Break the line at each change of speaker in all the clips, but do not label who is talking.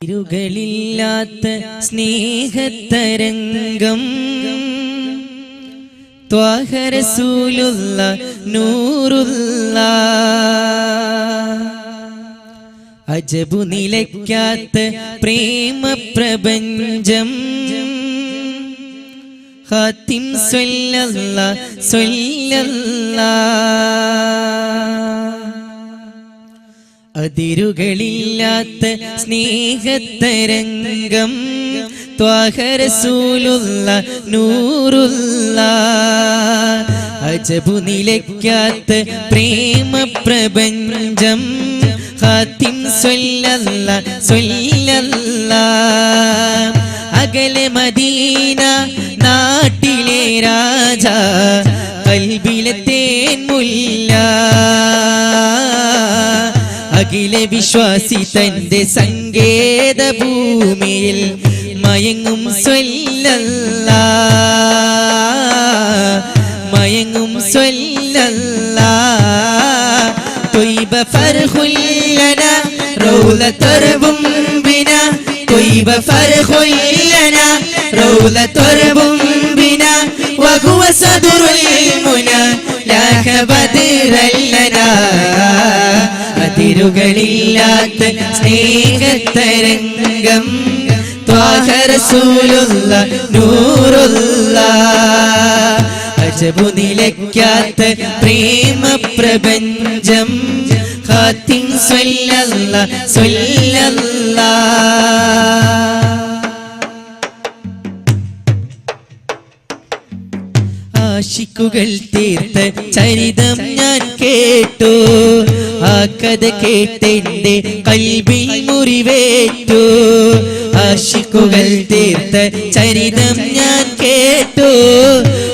ഇരുകളില്ലാത്ത സ്നേഹത്തരംഗം ത്വാഹരസൂലുള്ള നൂറുള്ള അജബു നിലയ്ക്കാത്ത പ്രേമ പ്രപഞ്ചം ഹാത്തിം സ്വല്ലല്ല സ്വല്ലല്ല. അതിരുകളില്ലാത്ത സ്നേഹത്തരംഗം ത്വാഹരസൂലുള്ള നൂറുള്ള അജബു നിലയ്ക്കാത്ത പ്രേമ പ്രപഞ്ചം ഹാത്തിം സ്വല്ലല്ല സ്വല്ലല്ല അകലെ മദീന നാട്ടിലെ രാജ കൽബിലെ മുല്ല അഖില വിശ്വാസി തന്റെ സങ്കേത ഭൂമിയിൽ മയങ്ങും സ്വല്ല മയങ്ങും സ്വല്ല തൊയ്ബ ഫർഹുല്ലന റൗല തൊറവും ബിന തൊയ്ബ ഫർഹുല്ലന റൗല തൊറവും ബിന വഹുവ സദുറുൽ മുന ലാഹ അതിരുകളില്ലാത്ത സ്നേഹത്തരംഗം ത്വാഹരസൂലുള്ള നൂറുള്ള അജബു നിലയ്ക്കാത്ത പ്രേമ പ്രപഞ്ചം ഹാത്തിൻ സ്വല്ലല്ല സ്വല്ലല്ല. ആശിക്കുകൾ തീർത്ത ചരിതം ഞാൻ കേട്ടു. ആ കഥ കേട്ടെന്റെ കൽബിൽ മുറിവേറ്റു. ആശിക്കുകൾ തീർത്ത ചരിതം ഞാൻ കേട്ടു.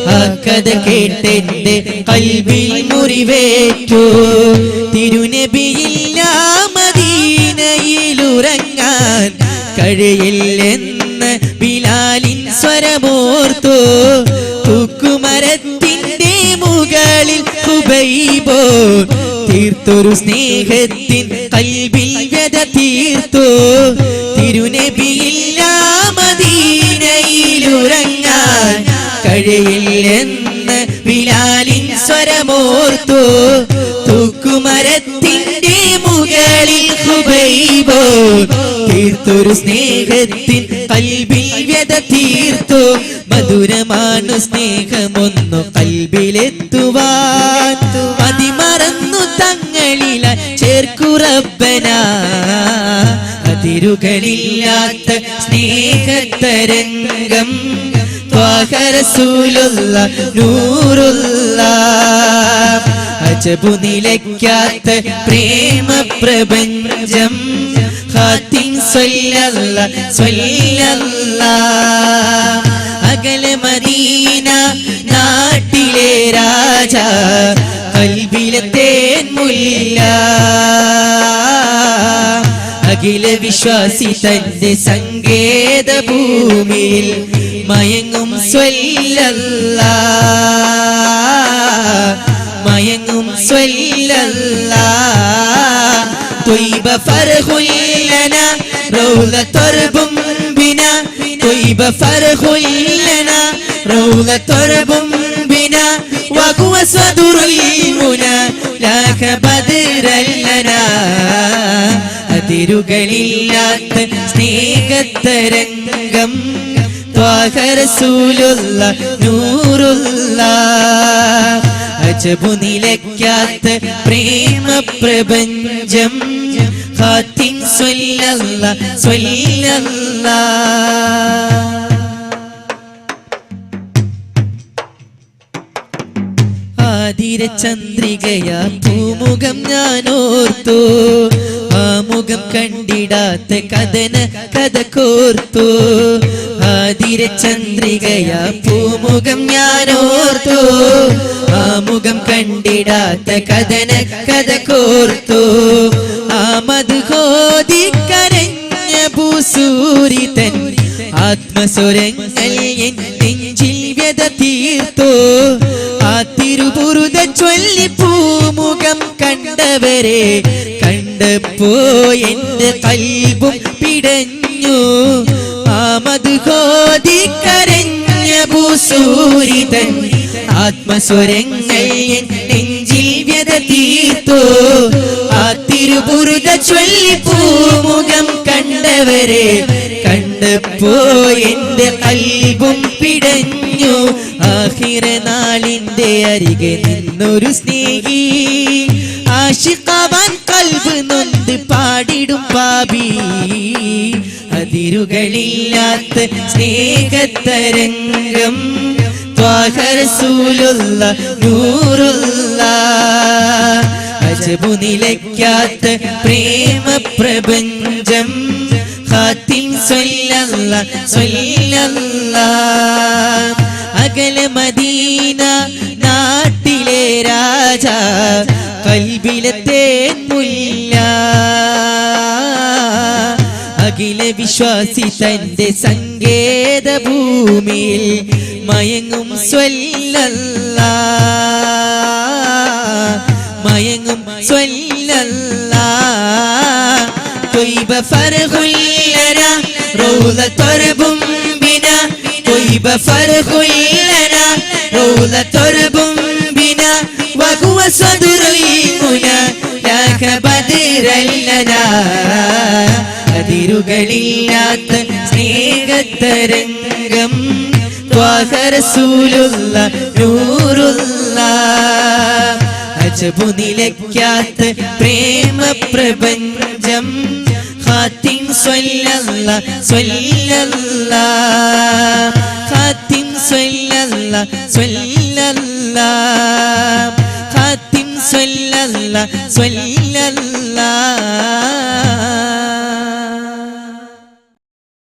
ആ കഥ കേട്ടെന്റെ കൽബിൽ മുറിവേറ്റു. തിരുനബിയില്ല മദീനയിലുറങ്ങാൻ കഴിയില്ലെന്ന് ബിലാലിൻ സ്വരമോർത്തു. തൂക്കുമരത്തിന്റെ മുകളിൽ ഹുബൈബോ തീർത്തൊരു സ്നേഹത്തിൻ കൽവിൽ വ്യത തീർത്തു. തിരുനബിയില്ല മദീനയിലുറങ്ങാൻ കഴിയില്ലെന്ന് ബിലാലിൻ സ്വരമോർത്തു. തൂക്കുമരത്തിന്റെ മുകളിൽ ഹുബൈബോ തീർത്തൊരു സ്നേഹത്തിൻ കൽവിൽ വ്യത തീർത്തു. മധുരമാണു സ്നേഹമൊന്നു കൽബിലെത്തുവാൻ ചേർക്കുറബന അതിരുകളില്ലാത്ത സ്നേഹത്തരംഗം ത്വാഹരസൂലുള്ള നൂറുള്ള. അജബു നിലയ്ക്കാത്ത പ്രേമ പ്രപഞ്ചം ഹാത്തിൻ സ്വല്ലല്ല സ്വല്ലല്ല. അകല മദീന നാട്ടിലെ രാജ. കൽവിലത്തേൻ തേൻ മുല്ല. അഖില വിശ്വാസി തന്റെ സങ്കേത ഭൂമിയിൽ മയങ്ങും സ്വല്ലല്ല മയങ്ങും സ്വല്ലല്ല തൊയ്ബ ഫർഹുല്ലന റൗല തർബും ബിന തൊയ്ബ ഫർഹുല്ലന റൗല തർബും ബിന وهو صدر المنى ലാക ബദറല്ലന അതിരുകളില്ലാത്ത സ്നേഹത്തരംഗം ത്വാഹരസൂലുള്ള നൂറുള്ള അജബു നിലയ്ക്കാത്ത പ്രേമ പ്രപഞ്ചം ഹാത്തിൻ സ്വല്ലല്ല സ്വല്ലല്ല. ചന്ദ്രികയാ പൂമുഖം ഞാൻ ഓർത്തു മുഖം കണ്ടിടാത്ത കഥന കഥ കോർത്തു. ആതിര ചന്ദ്രികയ പൂമുഖം ഞാനോർത്തു. ആ മുഖം കണ്ടിടാത്ത കഥന കഥ കോർത്തു. ആ മധുഹോതി കരഞ്ഞ ഭൂസൂരി തൻ ആത്മസ്വരങ്ങൾ എൻ നെഞ്ചിൽ വ്യത തീർത്തു. ആ തിരുപുരുത ചൊല്ലി പൂമുഖം കണ്ടവരെ കണ്ടപ്പോ എന്റെ കൽബും പിടഞ്ഞു. ആ മധുഹോതി കരഞ്ഞ ഭൂസൂരിതൻ ആത്മസ്വരങ്ങൾ നെഞ്ചിൽ വ്യത തീർത്തു ആ തിരുപുരുത ചൊല്ലി പൂമുഖം കണ്ടവരെ കണ്ടപ്പോ എന്റെ കൽബും പിടഞ്ഞു. ആഹിര നാളിന്റെ അരികെ നിന്നൊരു സ്നേഹി. ആശിക്കാവാൻ കൽബ് നൊന്ത് പാടിടും പാപി. അതിരുകളില്ലാത്ത സ്നേഹത്തരംഗം ൂലുള്ള നൂറുള്ള. അജബു നിലയ്ക്കാത്ത പ്രേമ പ്രപഞ്ചം ഖാത്തിം സ്വല്ലല്ല സ്വല്ലല്ല അകല മദീന നാട്ടിലെ രാജ കൽബിലത്തെ മുല്ല. അഖില വിശ്വാസി തന്റെ സങ്കേത ഭൂമിയിൽ മയങ്ങും സ്വല്ലല്ല. മയങ്ങും സ്വല്ലല്ല. طيب فرغ لنا روضة رب بنا طيب فرغ لنا روضة رب بنا وهو صدر المنى ذاك بدر لنا അതിരുകളില്ലാത്ത സ്നേഹത്തരംഗം ത്വാഹരസൂലുള്ള നൂറുള്ള അജബു നിലയ്ക്കാത്ത പ്രേമ പ്രപഞ്ചം ഖാത്തിം സ്വല്ലല്ല സ്വല്ലല്ല. ഖാത്തിം സ്വല്ലല്ല സ്വല്ലല്ല. ഖാത്തിം സ്വല്ലല്ല സ്വല്ലല്ല.